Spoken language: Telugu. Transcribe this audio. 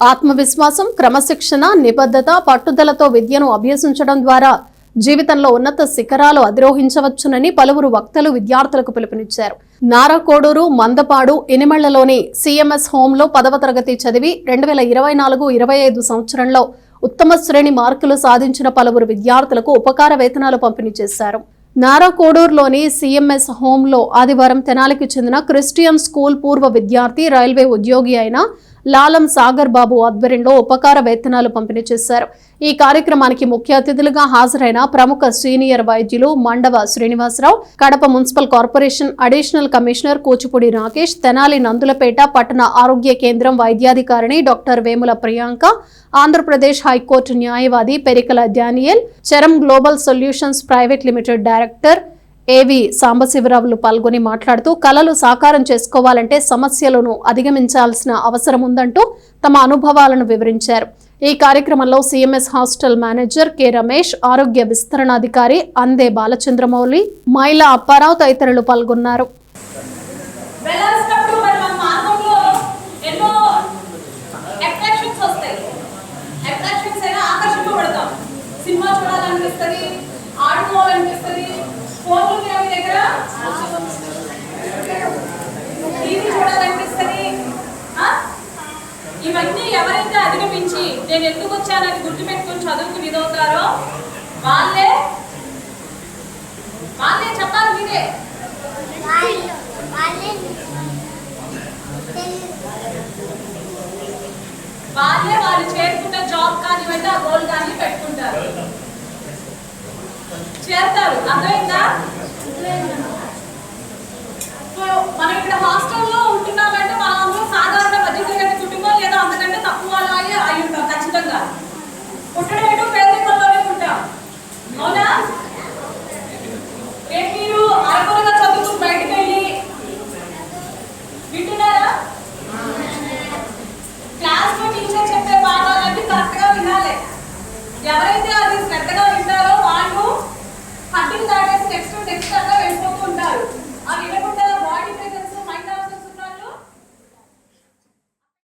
ఆత్మవిశ్వాసం క్రమశిక్షణ నిబద్ధత పట్టుదలతో విద్యను అభ్యసించడం ద్వారా జీవితంలో ఉన్నత శిఖరాలు అధిరోహించవచ్చునని పలువురు వక్తలు విద్యార్థులకు పిలుపునిచ్చారు. నారాకోడూరు మందపాడు ఇనిమళ్ళలోని సిఎంఎస్ హోంలో పదవ తరగతి చదివి రెండు వేల ఇరవై నాలుగు ఇరవై ఐదు సంవత్సరంలో ఉత్తమ శ్రేణి మార్కులు సాధించిన పలువురు విద్యార్థులకు ఉపకార వేతనాలు పంపిణీ చేశారు. నారాకోడూరులోని సిఎంఎస్ హోంలో ఆదివారం తెనాలికి చెందిన క్రిస్టియన్ స్కూల్ పూర్వ విద్యార్థి రైల్వే ఉద్యోగి అయిన లాలం సాగర్ బాబు ఆధ్వర్యంలో ఉపకార వేతనాలు పంపిణీ చేశారు. ఈ కార్యక్రమానికి ముఖ్య అతిథులుగా హాజరైన ప్రముఖ సీనియర్ వైద్యులు Mandava Srinivasa Rao Kadapa municipal corporation additional commissioner Kuchipudi Rakesh Tenali Nandulapeta పట్టణ ఆరోగ్య కేంద్రం వైద్యాధికారిణి doctor Vemula Priyanka Andhra Pradesh high court న్యాయవాది Perikala Daniel చరం global solutions private limited director AV సాంబశివరావులు పాల్గొని మాట్లాడుతూ కళలు సాకారం చేసుకోవాలంటే సమస్యలను అధిగమించాల్సిన అవసరం ఉందంటూ తమ అనుభవాలను వివరించారు. ఈ కార్యక్రమంలో CMS hostel manager K Ramesh ఆరోగ్య విస్తరణాధికారి అందే బాలచంద్రమౌళి మైలా అప్పారావు తదితరులు పాల్గొన్నారు. టీవీ? ఇవన్నీ ఎవరైతే అధిగమించి నేను ఎందుకు వచ్చానని గుర్తుపెట్టుకుని చదువుకు ఇదవుతారో వాళ్ళే వాళ్ళే చెప్పాలి మీరే. వాళ్ళు వాళ్ళే చేరుకున్న జాబ్ కానివ్వండి ఆ గోల్ కానీ పెట్టుకుంటారు. చేస్తారు అర్థమైందా? మనం ఇక్కడ హాస్టల్